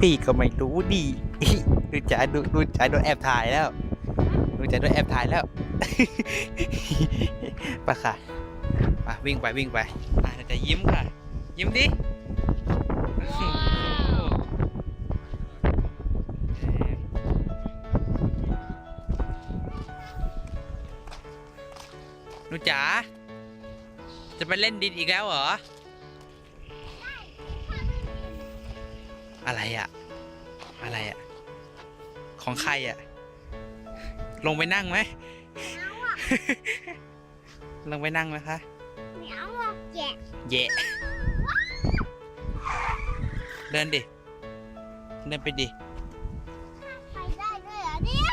พี่ก็ไม่รู้ดิดูจ๋าดูดูจ๋าโดนแอบถ่ายแล้วดูจ๋าโดนแอบถ่ายแล้วไปค่ะมาวิ่งไปวิ่งไปอะเดี๋ยวจะยิ้มค่ะ ยิ้มดิหนูจ๋า จะไปเล่นดินอีกแล้วเหรอ อะไรอะ อะไรอะของใครอะลงไปนั่งไหมลงไปนั่งไหมคะเหนียวอะแกะเย่เดินดิ เดินไปดิไปได้ด้วยเหรอเนี่ย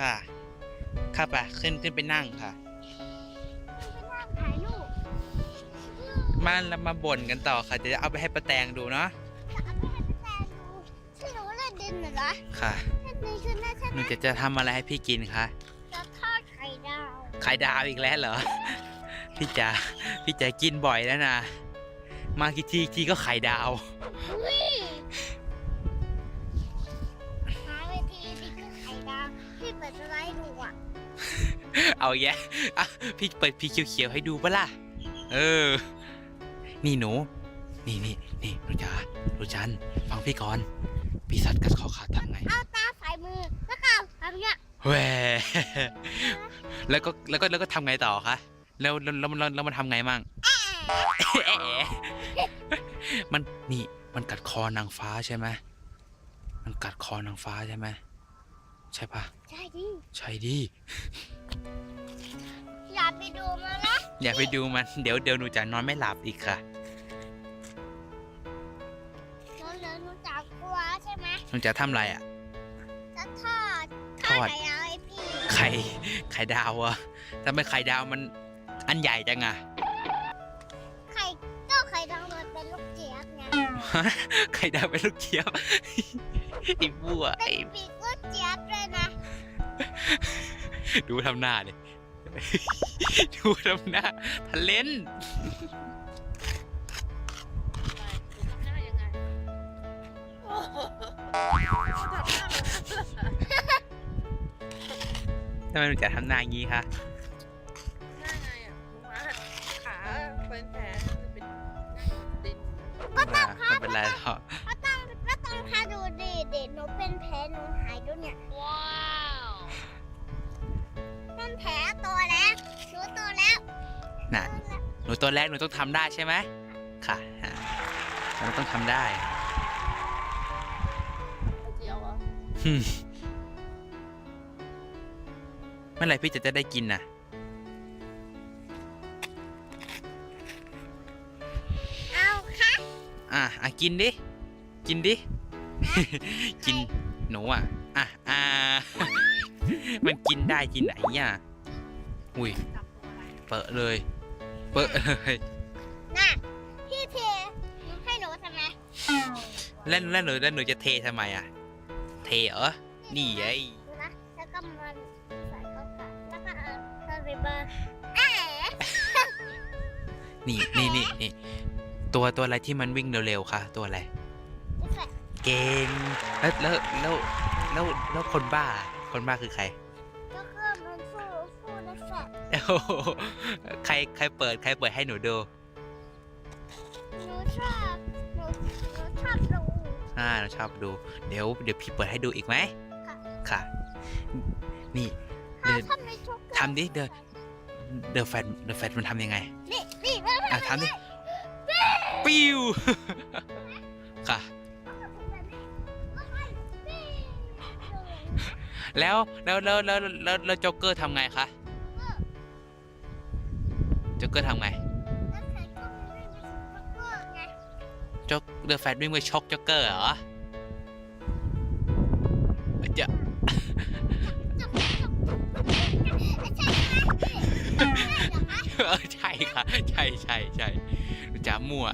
ค่ะข้าไปขึ้นขึ้นไปนั่งค่ะไปนั่งถ่ายรูปมาแล้วมาบ่นกันต่อค่ะ จะเอาไปให้ป้าแตงดูเนาะ หนูเล่นดินเหรอค่ะเล่นดินคือน่าใช่หไหมนูจะจะทำอะไรให้พี่กินคะจะทอดไข่ดาวไข่ดาวอีกแล้วเหรอ พี่จ๋าพี่จ๋ากินบ่อยแล้วนะ มากี่ทีทีก็ไข่ดาวอุ้ยหาเวทีดิคือไข่ดาวที่เปิดสไลด์ดูอะเอาแยะอะพี่เปิดพี่เขียวๆให้ดูปะล่ะ เออ นี่หนู นี่นี่นี่หนูจ๋าหนูจันฟังพี่ก่อน ปีศาจกัดคอขาดทำไง เอาตาใส่มือแล้วก็ทำเงี้ยแหวแล้วก็แล้วก็แล้วก็ทำไงต่อคะ แล้วแล้วแล้วแล้วแล้วมันทำไงมั่งแอะมันนี่มันกัดคอนางฟ้าใช่ไหมมันกัดคอนางฟ้าใช่ไหมใช่ปะใช่ดิใช่ดิ อย่าไปดูมันนะอย่าไปดูมัน เดี๋ยวเดี๋ยวหนูจะนอนไม่หลับอีกค่ะ หมหนูจะทำอะไรอะ จะทอดทอดไข่ดาวให้พี่ไข่ไข่ดาวอะทำไมไข่ดาวมันอันใหญ่จังอะ ไข่เจ้าไข่ดาวมันเป็นลูกเจี๊ยบไงไข่ดาวเป็นลูกเจี๊ยบ ไอ้บัวเป็ไอ้นปีกลูกเจี๊ยบเลยนะดูทำหน้าดิ ดูทำหน้าทะเลน ทำไมหนูจะทำหน้าอย่างนี้คะขาเป็นแผลเป็นดินไม่เป็นไรหรอกก็ต้องก็ต้องพาดูดิเด็กหนูเป็นแผลหนูหายด้วยเนี่ยว้าวเป็นแผลตัวแล้วหนูโตแล้วน่ะหนูตัวแรกหนูต้องทำได้ใช่ไหมค่ะอะหนูต้องทำได้ เมื่อไหร่พี่จะจะได้กินน่ะเอาค่ะอะอะกินดิ กินดิ กินหนูอะ อะอ่ามันกินได้ที่ไหนอะอุ้ยจับตัวอะไรเปิดเลย เปิดเลยน่ะพี่เทหนูให้หนูทำไมแล้วแล้วหนูแล้วหนูจะเททำไมอะ เทเหรอ นี่ไงดูนะแล้วก็มันใส่เข้าไปแล้วก็เอาเทอร์ริเบอร์เอ๊ะนี่นี่นี่นี่ตัวตัวอะไรที่มันวิ่งเร็วๆคะตัวอะไรไม่ใส่เก่งแล้วแล้วแล้วแล้วแล้วคนบ้า คนบ้าคือใครก็คือมันฟูฟูนะแฟดโอ้โหใครใครเปิดใครเปิดให้หนูดู หนูชอบ หนูหนูชอบดู อ่าเราชอบดู เดี๋ยวเดี๋ยวพี่เปิดให้ดูอีกไหมค่ะค่ะนี่ถ้าเดินถ้าไม่ชอบทำดิเดอะเดอะแฟนเดอะแฟนมันทำยังไง นี่นี่ไม่ไม่อะทำดิ ปิ้ว ค่ะแล้วแล้วแล้วแล้วแล้วแล้วโจ๊กเกอร์ทำไงคะโจ๊กเกอร์ทำไง เดอะแฟนวิ่งไปชกโจ๊กเกอร์เหรอจะเออใช่ค่ะ ใช่ใช่ใช่หนูจ๋ามั่ว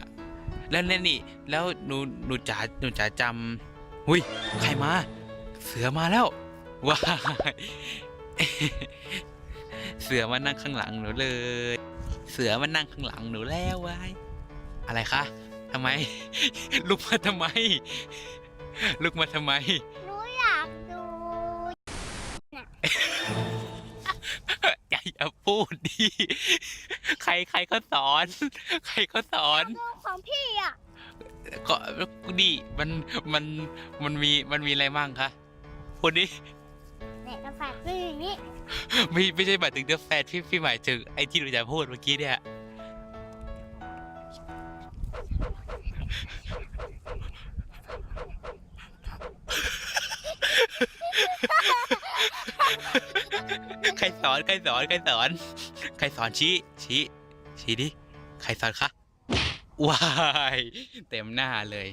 แล้วแล้วนี่ แล้วหนูหนูจ๋าหนูจ๋าจำหุยใครมา เสือมาแล้วว้ายเสือมานั่งข้างหลังหนูเลย เสือมานั่งข้างหลังหนูแล้ววายอะไรคะ ทำไม ลุกมาทำไม ลุกมาทำไม หนูอยากดูอย่าอย่าพูดดิ ใครใครก็สอน ใครก็สอน ดูของพี่อะก็ดิมันมันมันมีมันมีอะไรมั่งคะพูดดิเนี่ยกระแสคืออย่างนี้ ไม่ไม่ใช่หมายถึงเดอะแฟนพี่พี่หมายถึงไอ้ที่หนูจะพูดเมื่อกี้เนี่ย ใครสอน ใครสอน ใครสอน ใครสอนชี้ ชี้ ชี้ดิ ใครสอนคะว้ายเต็มหน้าเลย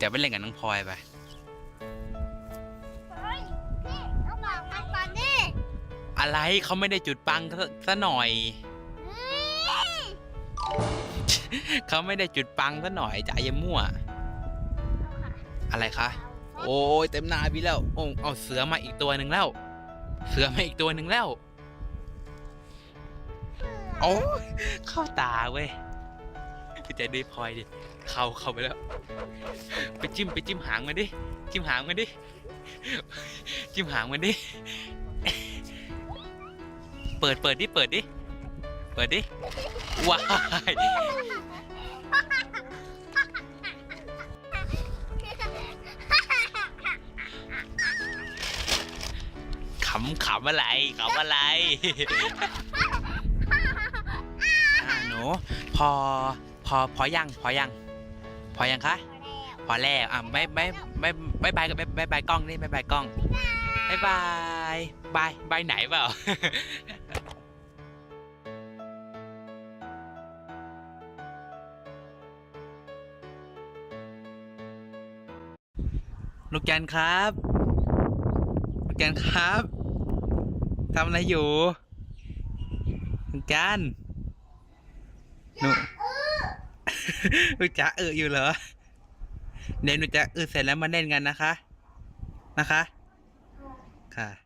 จะไปเล่นกับน้องพลอยไป เฮ้ยพี่ต้องบอกมันก่อนดิอะไรเขาไม่ได้จุดปังซะหน่อย เฮ้ยเขาไม่ได้จุดปังซะหน่อยจ่ายยามั่ว อะไรคะ โอ้ยเต็มหน้าพี่แล้วโอ้เอาเสือมาอีกตัวหนึ่งแล้ว เสือมาอีกตัวหนึ่งแล้ว โอ้เข้าตาเว้ยพี่ใจดีพลอยดิ เข้าเข้าไปแล้ว ไปจิ้มไปจิ้มหางมันดิ จิ้มหางมันดิ จิ้มหางมันดิ เปิดเปิดดิเปิดดิ เปิดดิ ว้ายำขำอะไรขำอะไรอ่าหนูพอพอพอยังพอยังพอยังคะพอแล้วอะไม่ไม่ไม่ไม่บายกับไม่ไม่บายกล้องนี่ไม่บายกล้องบายบายบายบายไหนเปล่าลูกจันทร์ครับลูกจันทร์ครับ ทำอะไรอยู่จันหนูหนูจะเอออยู่เหรอเดี๋ยวหนูจะเออเสร็จแล้วมาเล่นกันนะคะ นะคะ ค่ะ